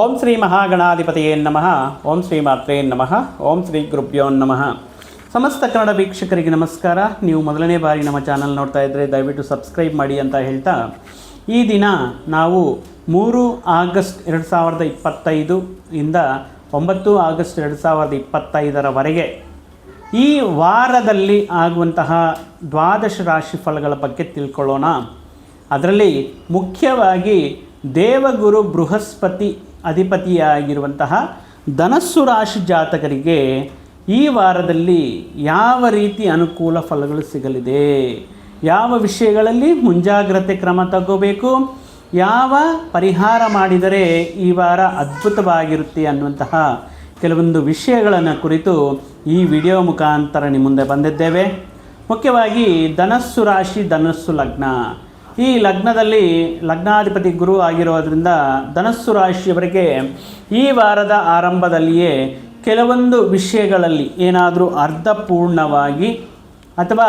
ಓಂ ಶ್ರೀ ಮಹಾಗಣಾಧಿಪತಿಯೇ ನಮಃ. ಓಂ ಶ್ರೀ ಮಾತ್ರೇ ನಮಃ. ಓಂ ಶ್ರೀ ಗುರುಭ್ಯೋ ನಮಃ. ಸಮಸ್ತ ಕನ್ನಡ ವೀಕ್ಷಕರಿಗೆ ನಮಸ್ಕಾರ. ನೀವು ಮೊದಲನೇ ಬಾರಿ ನಮ್ಮ ಚಾನಲ್ ನೋಡ್ತಾ ಇದ್ದರೆ ದಯವಿಟ್ಟು ಸಬ್ಸ್ಕ್ರೈಬ್ ಮಾಡಿ ಅಂತ ಹೇಳ್ತಾ, ಈ ದಿನ ನಾವು ಮೂರು ಆಗಸ್ಟ್ ಎರಡು ಸಾವಿರದ ಇಪ್ಪತ್ತೈದು ಇಂದ ಒಂಬತ್ತು ಆಗಸ್ಟ್ ಎರಡು ಸಾವಿರದ ಇಪ್ಪತ್ತೈದರವರೆಗೆ ಈ ವಾರದಲ್ಲಿ ಆಗುವಂತಹ ದ್ವಾದಶ ರಾಶಿ ಫಲಗಳ ಬಗ್ಗೆ ತಿಳ್ಕೊಳ್ಳೋಣ. ಅದರಲ್ಲಿ ಮುಖ್ಯವಾಗಿ ದೇವಗುರು ಬೃಹಸ್ಪತಿ ಅಧಿಪತಿಯಾಗಿರುವಂತಹ ಧನಸ್ಸು ರಾಶಿ ಜಾತಕರಿಗೆ ಈ ವಾರದಲ್ಲಿ ಯಾವ ರೀತಿ ಅನುಕೂಲ ಫಲಗಳು ಸಿಗಲಿದೆ? ಯಾವ ವಿಷಯಗಳಲ್ಲಿ ಮುಂಜಾಗ್ರತೆ ಕ್ರಮ ತಗೋಬೇಕು? ಯಾವ ಪರಿಹಾರ ಮಾಡಿದರೆ ಈ ವಾರ ಅದ್ಭುತವಾಗಿರುತ್ತೆ ಅನ್ನುವಂತಹ ಕೆಲವೊಂದು ವಿಷಯಗಳನ್ನು ಕುರಿತು ಈ ವಿಡಿಯೋ ಮುಖಾಂತರ ನಿಮ್ಮ ಮುಂದೆ ಬಂದಿದ್ದೇವೆ. ಮುಖ್ಯವಾಗಿ ಧನಸ್ಸು ರಾಶಿ, ಧನಸ್ಸು ಲಗ್ನ. ಈ ಲಗ್ನದಲ್ಲಿ ಲಗ್ನಾಧಿಪತಿ ಗುರು ಆಗಿರೋದ್ರಿಂದ ಧನಸ್ಸು ರಾಶಿಯವರಿಗೆ ಈ ವಾರದ ಆರಂಭದಲ್ಲಿಯೇ ಕೆಲವೊಂದು ವಿಷಯಗಳಲ್ಲಿ ಏನಾದರೂ ಅರ್ಧಪೂರ್ಣವಾಗಿ ಅಥವಾ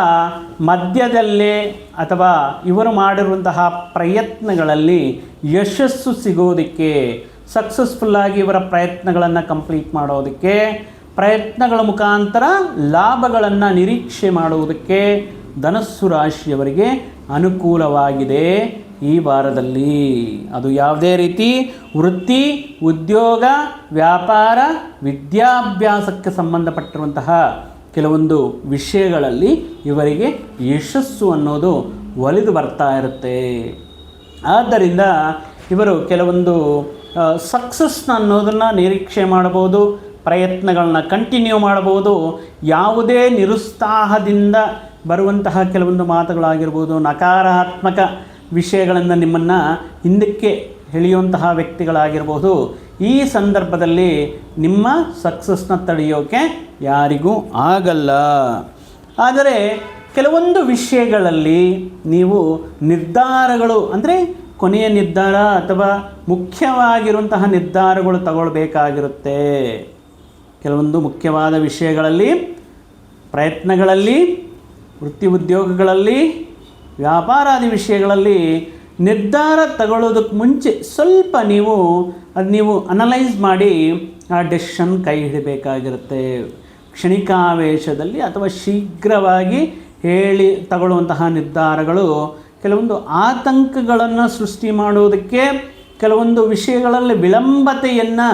ಮಧ್ಯದಲ್ಲೇ ಅಥವಾ ಇವರು ಮಾಡಿರುವಂತಹ ಪ್ರಯತ್ನಗಳಲ್ಲಿ ಯಶಸ್ಸು ಸಿಗೋದಕ್ಕೆ ಸಕ್ಸಸ್ಫುಲ್ಲಾಗಿ ಇವರ ಪ್ರಯತ್ನಗಳನ್ನು ಕಂಪ್ಲೀಟ್ ಮಾಡೋದಕ್ಕೆ, ಪ್ರಯತ್ನಗಳ ಮುಖಾಂತರ ಲಾಭಗಳನ್ನು ನಿರೀಕ್ಷೆ ಮಾಡುವುದಕ್ಕೆ ಧನಸ್ಸು ರಾಶಿಯವರಿಗೆ ಅನುಕೂಲವಾಗಿದೆ ಈ ವಾರದಲ್ಲಿ. ಅದು ಯಾವುದೇ ರೀತಿ ವೃತ್ತಿ, ಉದ್ಯೋಗ, ವ್ಯಾಪಾರ, ವಿದ್ಯಾಭ್ಯಾಸಕ್ಕೆ ಸಂಬಂಧಪಟ್ಟಿರುವಂತಹ ಕೆಲವೊಂದು ವಿಷಯಗಳಲ್ಲಿ ಇವರಿಗೆ ಯಶಸ್ಸು ಅನ್ನೋದು ಒಲಿದು ಬರ್ತಾ ಇರುತ್ತೆ. ಆದ್ದರಿಂದ ಇವರು ಕೆಲವೊಂದು ಸಕ್ಸಸ್ನ ಅನ್ನೋದನ್ನು ನಿರೀಕ್ಷೆ ಮಾಡಬಹುದು ಪ್ರಯತ್ನಗಳನ್ನ ಕಂಟಿನ್ಯೂ ಮಾಡಬಹುದು, ಯಾವುದೇ ನಿರುತ್ಸಾಹದಿಂದ ಬರುವಂತಹ ಕೆಲವೊಂದು ಮಾತುಗಳಾಗಿರ್ಬೋದು, ನಕಾರಾತ್ಮಕ ವಿಷಯಗಳನ್ನು ನಿಮ್ಮನ್ನು ಹಿಂದಕ್ಕೆ ಎಳೆಯುವಂತಹ ವ್ಯಕ್ತಿಗಳಾಗಿರ್ಬೋದು, ಈ ಸಂದರ್ಭದಲ್ಲಿ ನಿಮ್ಮ ಸಕ್ಸಸ್ನ ತಡೆಯೋಕೆ ಯಾರಿಗೂ ಆಗಲ್ಲ. ಆದರೆ ಕೆಲವೊಂದು ವಿಷಯಗಳಲ್ಲಿ ನೀವು ನಿರ್ಧಾರಗಳು, ಅಂದರೆ ಕೊನೆಯ ನಿರ್ಧಾರ ಅಥವಾ ಮುಖ್ಯವಾಗಿರುವಂತಹ ನಿರ್ಧಾರಗಳು ತಗೊಳ್ಬೇಕಾಗಿರುತ್ತೆ. ಕೆಲವೊಂದು ಮುಖ್ಯವಾದ ವಿಷಯಗಳಲ್ಲಿ, ಪ್ರಯತ್ನಗಳಲ್ಲಿ ವೃತ್ತಿ ಉದ್ಯೋಗಗಳಲ್ಲಿ, ವ್ಯಾಪಾರಾದಿ ವಿಷಯಗಳಲ್ಲಿ ನಿರ್ಧಾರ ತಗೊಳ್ಳೋದಕ್ಕೆ ಮುಂಚೆ ಸ್ವಲ್ಪ ನೀವು ಅದು ನೀವು ಅನಲೈಸ್ ಮಾಡಿ ಆ ಡೆಸಿಷನ್ ಕೈ ಹಿಡಬೇಕಾಗಿರುತ್ತೆ. ಕ್ಷಣಿಕಾವೇಶದಲ್ಲಿ ಅಥವಾ ಶೀಘ್ರವಾಗಿ ಹೇಳಿ ತಗೊಳ್ಳುವಂತಹ ನಿರ್ಧಾರಗಳು ಕೆಲವೊಂದು ಆತಂಕಗಳನ್ನು ಸೃಷ್ಟಿ ಮಾಡುವುದಕ್ಕೆ ಕೆಲವೊಂದು ವಿಷಯಗಳಲ್ಲಿ ವಿಳಂಬತೆಯನ್ನು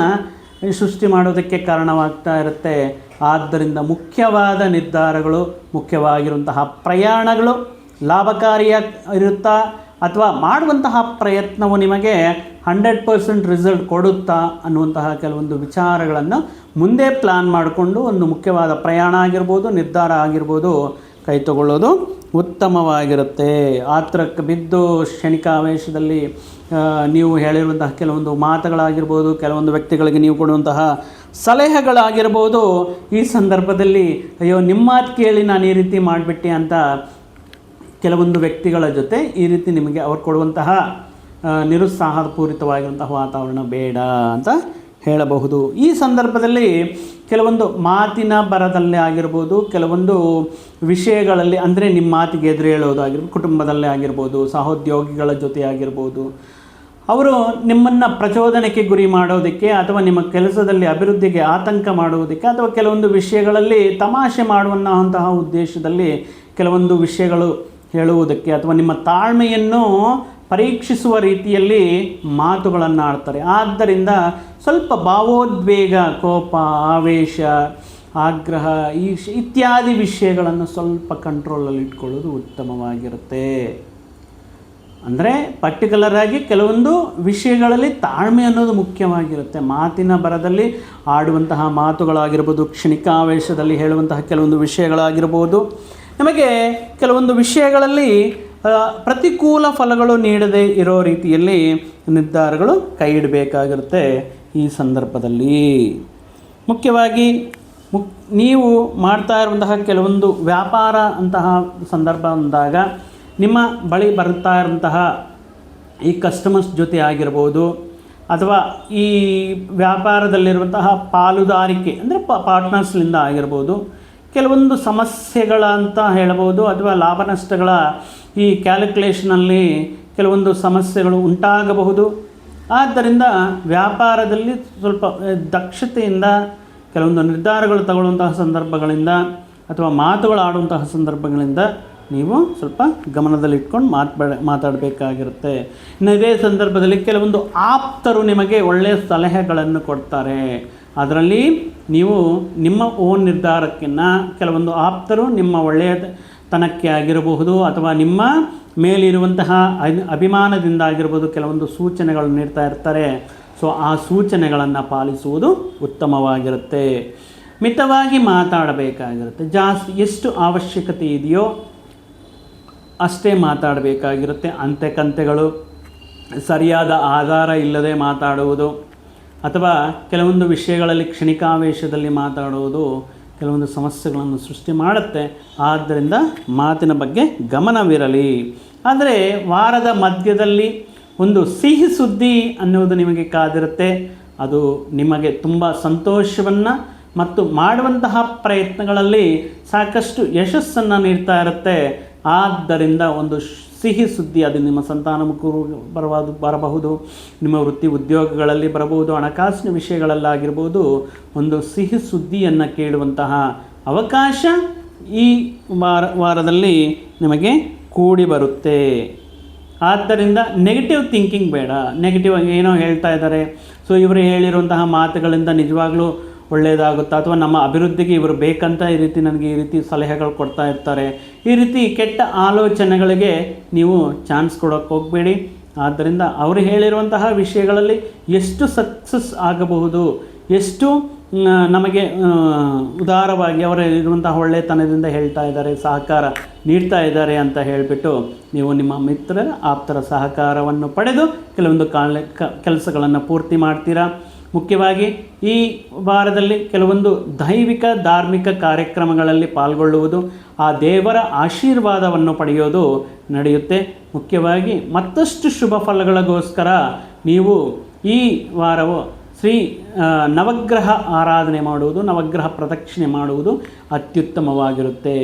ಸೃಷ್ಟಿ ಮಾಡೋದಕ್ಕೆ ಕಾರಣವಾಗ್ತಾ ಇರುತ್ತೆ. ಆದ್ದರಿಂದ ಮುಖ್ಯವಾದ ನಿರ್ಧಾರಗಳು, ಮುಖ್ಯವಾಗಿರುವಂತಹ ಪ್ರಯಾಣಗಳು ಲಾಭಕಾರಿಯ ಇರುತ್ತಾ ಅಥವಾ ಮಾಡುವಂತಹ ಪ್ರಯತ್ನವು ನಿಮಗೆ ಹಂಡ್ರೆಡ್ ಪರ್ಸೆಂಟ್ ರಿಸಲ್ಟ್ ಕೊಡುತ್ತಾ ಅನ್ನುವಂತಹ ಕೆಲವೊಂದು ವಿಚಾರಗಳನ್ನು ಮುಂದೆ ಪ್ಲಾನ್ ಮಾಡಿಕೊಂಡು ಒಂದು ಮುಖ್ಯವಾದ ಪ್ರಯಾಣ ಆಗಿರ್ಬೋದು, ನಿರ್ಧಾರ ಆಗಿರ್ಬೋದು ಕೈ ತಗೊಳ್ಳೋದು ಉತ್ತಮವಾಗಿರುತ್ತೆ. ಆತ್ರಕ್ಕೆ ಬಿದ್ದು ಕ್ಷಣಿಕಾವೇಶದಲ್ಲಿ ನೀವು ಹೇಳಿರುವಂತಹ ಕೆಲವೊಂದು ಮಾತುಗಳಾಗಿರ್ಬೋದು, ಕೆಲವೊಂದು ವ್ಯಕ್ತಿಗಳಿಗೆ ನೀವು ಕೊಡುವಂತಹ ಸಲಹೆಗಳಾಗಿರ್ಬೋದು, ಈ ಸಂದರ್ಭದಲ್ಲಿ, ಅಯ್ಯೋ, ನಿಮ್ಮ ಮಾತು ಕೇಳಿ ನಾನು ಈ ರೀತಿ ಮಾಡಿಬಿಟ್ಟೆ ಅಂತ ಕೆಲವೊಂದು ವ್ಯಕ್ತಿಗಳ ಜೊತೆ ಈ ರೀತಿ ನಿಮಗೆ ಅವ್ರು ಕೊಡುವಂತಹ ನಿರುತ್ಸಾಹಪೂರಿತವಾಗಿರುವಂತಹ ವಾತಾವರಣ ಬೇಡ ಅಂತ ಹೇಳಬಹುದು. ಈ ಸಂದರ್ಭದಲ್ಲಿ ಕೆಲವೊಂದು ಮಾತಿನ ಬರದಲ್ಲೇ ಆಗಿರ್ಬೋದು, ಕೆಲವೊಂದು ವಿಷಯಗಳಲ್ಲಿ, ಅಂದರೆ ನಿಮ್ಮ ಮಾತಿಗೆ ಎದುರು ಹೇಳೋದಾಗಿರ್ಬೋದು ಕುಟುಂಬದಲ್ಲೇ ಆಗಿರ್ಬೋದು, ಸಹೋದ್ಯೋಗಿಗಳ ಜೊತೆ ಆಗಿರ್ಬೋದು, ಅವರು ನಿಮ್ಮನ್ನು ಪ್ರಚೋದನೆಗೆ ಗುರಿ ಮಾಡೋದಕ್ಕೆ ಅಥವಾ ನಿಮ್ಮ ಕೆಲಸದಲ್ಲಿ ಅಭಿವೃದ್ಧಿಗೆ ಆತಂಕ ಮಾಡುವುದಕ್ಕೆ ಅಥವಾ ಕೆಲವೊಂದು ವಿಷಯಗಳಲ್ಲಿ ತಮಾಷೆ ಮಾಡುವಂತಹ ಉದ್ದೇಶದಲ್ಲಿ ಕೆಲವೊಂದು ವಿಷಯಗಳು ಹೇಳುವುದಕ್ಕೆ ಅಥವಾ ನಿಮ್ಮ ತಾಳ್ಮೆಯನ್ನು ಪರೀಕ್ಷಿಸುವ ರೀತಿಯಲ್ಲಿ ಮಾತುಗಳನ್ನು ಆಡ್ತಾರೆ ಆದ್ದರಿಂದ ಸ್ವಲ್ಪ ಭಾವೋದ್ವೇಗ, ಕೋಪ, ಆವೇಶ, ಆಗ್ರಹ ಈ ಇತ್ಯಾದಿ ವಿಷಯಗಳನ್ನು ಸ್ವಲ್ಪ ಕಂಟ್ರೋಲಲ್ಲಿ ಇಟ್ಕೊಳ್ಳೋದು ಉತ್ತಮವಾಗಿರುತ್ತೆ. ಅಂದರೆ ಪರ್ಟಿಕ್ಯುಲರ್ ಆಗಿ ಕೆಲವೊಂದು ವಿಷಯಗಳಲ್ಲಿ ತಾಳ್ಮೆ ಅನ್ನೋದು ಮುಖ್ಯವಾಗಿರುತ್ತೆ. ಮಾತಿನ ಬರದಲ್ಲಿ ಆಡುವಂತಹ ಮಾತುಗಳಾಗಿರ್ಬೋದು ಕ್ಷಣಿಕಾವೇಶದಲ್ಲಿ ಹೇಳುವಂತಹ ಕೆಲವೊಂದು ವಿಷಯಗಳಾಗಿರ್ಬೋದು. ನಮಗೆ ಕೆಲವೊಂದು ವಿಷಯಗಳಲ್ಲಿ ಪ್ರತಿಕೂಲ ಫಲಗಳು ನೀಡದೇ ಇರೋ ರೀತಿಯಲ್ಲಿ ನಿರ್ಧಾರಗಳು ಕೈ ಇಡಬೇಕಾಗಿರುತ್ತೆ ಈ ಸಂದರ್ಭದಲ್ಲಿ. ಮುಖ್ಯವಾಗಿ ಮುಕ್ ನೀವು ಮಾಡ್ತಾ ಇರುವಂತಹ ಕೆಲವೊಂದು ವ್ಯಾಪಾರ ಅಂತಹ ಸಂದರ್ಭ ಅಂದಾಗ ನಿಮ್ಮ ಬಳಿ ಬರ್ತಾ ಇರುವಂತಹ ಈ ಕಸ್ಟಮರ್ಸ್ ಜೊತೆ ಆಗಿರ್ಬೋದು, ಅಥವಾ ಈ ವ್ಯಾಪಾರದಲ್ಲಿರುವಂತಹ ಪಾಲುದಾರಿಕೆ, ಅಂದರೆ ಪಾರ್ಟ್ನರ್ಸ್ಲಿಂದ ಆಗಿರ್ಬೋದು ಕೆಲವೊಂದು ಸಮಸ್ಯೆಗಳ ಅಂತ ಹೇಳಬಹುದು ಅಥವಾ ಲಾಭ ನಷ್ಟಗಳ ಈ ಕ್ಯಾಲ್ಕುಲೇಷನಲ್ಲಿ ಕೆಲವೊಂದು ಸಮಸ್ಯೆಗಳು ಉಂಟಾಗಬಹುದು. ಆದ್ದರಿಂದ ವ್ಯಾಪಾರದಲ್ಲಿ ಸ್ವಲ್ಪ ದಕ್ಷತೆಯಿಂದ ಕೆಲವೊಂದು ನಿರ್ಧಾರಗಳು ತಗೊಳ್ಳುವಂತಹ ಸಂದರ್ಭಗಳಿಂದ ಅಥವಾ ಮಾತುಗಳಾಡುವಂತಹ ಸಂದರ್ಭಗಳಿಂದ ನೀವು ಸ್ವಲ್ಪ ಗಮನದಲ್ಲಿಟ್ಕೊಂಡು ಮಾತಾಡ ಮಾತಾಡಬೇಕಾಗಿರುತ್ತೆ. ಇನ್ನು ಇದೇ ಸಂದರ್ಭದಲ್ಲಿ ಕೆಲವೊಂದು ಆಪ್ತರು ನಿಮಗೆ ಒಳ್ಳೆಯ ಸಲಹೆಗಳನ್ನು ಕೊಡ್ತಾರೆ. ಅದರಲ್ಲಿ ನೀವು ನಿಮ್ಮ ಓನ್ ನಿರ್ಧಾರಕ್ಕಿನ್ನ ಕೆಲವೊಂದು ಆಪ್ತರು ನಿಮ್ಮ ಒಳ್ಳೆಯತನಕ್ಕೆ ಆಗಿರಬಹುದು ಅಥವಾ ನಿಮ್ಮ ಮೇಲಿರುವಂತಹ ಅಭಿಮಾನದಿಂದ ಆಗಿರ್ಬೋದು ಕೆಲವೊಂದು ಸೂಚನೆಗಳನ್ನು ನೀಡ್ತಾ ಇರ್ತಾರೆ. ಸೊ, ಆ ಸೂಚನೆಗಳನ್ನು ಪಾಲಿಸುವುದು ಉತ್ತಮವಾಗಿರುತ್ತೆ. ಮಿತವಾಗಿ ಮಾತಾಡಬೇಕಾಗಿರುತ್ತೆ. ಜಾಸ್ತಿ ಎಷ್ಟು ಅವಶ್ಯಕತೆ ಇದೆಯೋ ಅಷ್ಟೇ ಮಾತಾಡಬೇಕಾಗಿರುತ್ತೆ. ಅಂತೆ ಕಂತೆಗಳು ಸರಿಯಾದ ಆಧಾರ ಇಲ್ಲದೆ ಮಾತಾಡುವುದು. ಅಥವಾ ಕೆಲವೊಂದು ವಿಷಯಗಳಲ್ಲಿ ಕ್ಷಣಿಕಾವೇಶದಲ್ಲಿ ಮಾತಾಡುವುದು ಕೆಲವೊಂದು ಸಮಸ್ಯೆಗಳನ್ನು ಸೃಷ್ಟಿ ಮಾಡುತ್ತೆ. ಆದ್ದರಿಂದ ಮಾತಿನ ಬಗ್ಗೆ ಗಮನವಿರಲಿ. ಆದರೆ ವಾರದ ಮಧ್ಯದಲ್ಲಿ ಒಂದು ಸಿಹಿ ಸುದ್ದಿ ಅನ್ನುವುದು ನಿಮಗೆ ಕಾದಿರುತ್ತೆ. ಅದು ನಿಮಗೆ ತುಂಬ ಸಂತೋಷವನ್ನು ಮತ್ತು ಮಾಡುವಂತಹ ಪ್ರಯತ್ನಗಳಲ್ಲಿ ಸಾಕಷ್ಟು ಯಶಸ್ಸನ್ನು ನೀಡ್ತಾ ಇರುತ್ತೆ. ಆದ್ದರಿಂದ ಒಂದು ಸಿಹಿ ಸುದ್ದಿ ಅದು ನಿಮ್ಮ ಸಂತಾನಮುಖರು ಬರಬಹುದು ಬರಬಹುದು, ನಿಮ್ಮ ವೃತ್ತಿ ಉದ್ಯೋಗಗಳಲ್ಲಿ ಬರಬಹುದು, ಹಣಕಾಸಿನ ವಿಷಯಗಳಲ್ಲಾಗಿರ್ಬೋದು, ಒಂದು ಸಿಹಿ ಸುದ್ದಿಯನ್ನು ಕೇಳುವಂತಹ ಅವಕಾಶ ಈ ವಾರ, ವಾರದಲ್ಲಿ ನಿಮಗೆ ಕೂಡಿ ಬರುತ್ತೆ. ಆದ್ದರಿಂದ ನೆಗೆಟಿವ್ ಥಿಂಕಿಂಗ್ ಬೇಡ. ನೆಗೆಟಿವ್ ಏನೋ ಹೇಳ್ತಾ ಇದ್ದಾರೆ. ಸೊ ಇವರು ಹೇಳಿರುವಂತಹ ಮಾತುಗಳಿಂದ ನಿಜವಾಗ್ಲೂ ಒಳ್ಳೆಯದಾಗುತ್ತಾ ಅಥವಾ ನಮ್ಮ ಅಭಿವೃದ್ಧಿಗೆ ಇವರು ಬೇಕಂತ ಈ ರೀತಿ ನನಗೆ ಈ ರೀತಿ ಸಲಹೆಗಳು ಕೊಡ್ತಾ ಇರ್ತಾರೆ? ಈ ರೀತಿ ಕೆಟ್ಟ ಆಲೋಚನೆಗಳಿಗೆ ನೀವು ಚಾನ್ಸ್ ಕೊಡೋಕ್ಕೆ ಹೋಗಬೇಡಿ. ಆದ್ದರಿಂದ ಅವರು ಹೇಳಿರುವಂತಹ ವಿಷಯಗಳಲ್ಲಿ ಎಷ್ಟು ಸಕ್ಸಸ್ ಆಗಬಹುದು, ಎಷ್ಟು ನಮಗೆ ಉದಾರವಾಗಿ ಅವರು ಇರುವಂತಹ ಒಳ್ಳೆತನದಿಂದ ಹೇಳ್ತಾ ಇದ್ದಾರೆ, ಸಹಕಾರ ನೀಡ್ತಾ ಇದ್ದಾರೆ ಅಂತ ಹೇಳಿಬಿಟ್ಟು ನೀವು ನಿಮ್ಮ ಮಿತ್ರರ ಆಪ್ತರ ಸಹಕಾರವನ್ನು ಪಡೆದು ಕೆಲವೊಂದು ಕಾಲ ಕೆಲಸಗಳನ್ನು ಪೂರ್ತಿ ಮಾಡ್ತೀರಾ? ಮುಖ್ಯವಾಗಿ ಈ ವಾರದಲ್ಲಿ ಕೆಲವೊಂದು ದೈವಿಕ, ಧಾರ್ಮಿಕ ಕಾರ್ಯಕ್ರಮಗಳಲ್ಲಿ ಪಾಲ್ಗೊಳ್ಳುವುದು, ಆ ದೇವರ ಆಶೀರ್ವಾದವನ್ನು ಪಡೆಯೋದು ನಡೆಯುತ್ತೆ. ಮುಖ್ಯವಾಗಿ ಮತ್ತಷ್ಟು ಶುಭ ಫಲಗಳಿಗೋಸ್ಕರ ನೀವು ಈ ವಾರವು ಶ್ರೀ ನವಗ್ರಹ ಆರಾಧನೆ ಮಾಡುವುದು, ನವಗ್ರಹ ಪ್ರದಕ್ಷಿಣೆ ಮಾಡುವುದು ಅತ್ಯುತ್ತಮವಾಗಿರುತ್ತೆ.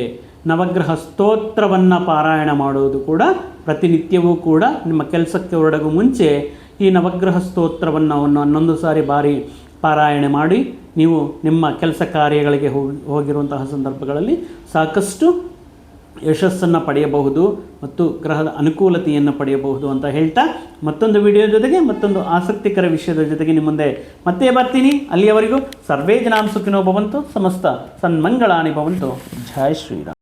ನವಗ್ರಹ ಸ್ತೋತ್ರವನ್ನು ಪಾರಾಯಣ ಮಾಡುವುದು ಕೂಡ ಪ್ರತಿನಿತ್ಯವೂ ಕೂಡ ನಿಮ್ಮ ಕೆಲಸಕ್ಕೆ ಹೊರಡಗೂ ಮುಂಚೆ ಈ ನವಗ್ರಹ ಸ್ತೋತ್ರವನ್ನು ಅವನ್ನು ಹನ್ನೊಂದು ಸಾರಿ ಬಾರಿ ಪಾರಾಯಣೆ ಮಾಡಿ ನೀವು ನಿಮ್ಮ ಕೆಲಸ ಕಾರ್ಯಗಳಿಗೆ ಹೋಗಿ ಹೋಗಿರುವಂತಹ ಸಂದರ್ಭಗಳಲ್ಲಿ ಸಾಕಷ್ಟು ಯಶಸ್ಸನ್ನು ಪಡೆಯಬಹುದು ಮತ್ತು ಗ್ರಹದ ಅನುಕೂಲತೆಯನ್ನು ಪಡೆಯಬಹುದು ಅಂತ ಹೇಳ್ತಾ ಮತ್ತೊಂದು ವಿಡಿಯೋ ಜೊತೆಗೆ ಮತ್ತೊಂದು ಆಸಕ್ತಿಕರ ವಿಷಯದ ಜೊತೆಗೆ ನಿಮ್ಮ ಮುಂದೆ ಮತ್ತೆ ಬರ್ತೀನಿ. ಅಲ್ಲಿಯವರೆಗೂ ಸರ್ವೇ ಜನಾಂ ಸುಖಿನೋ ಭವಂತು ಸಮಸ್ತ ಸನ್ಮಂಗಳಾನಿ ಭವಂತು ಜಯ ಶ್ರೀರಾಮ್.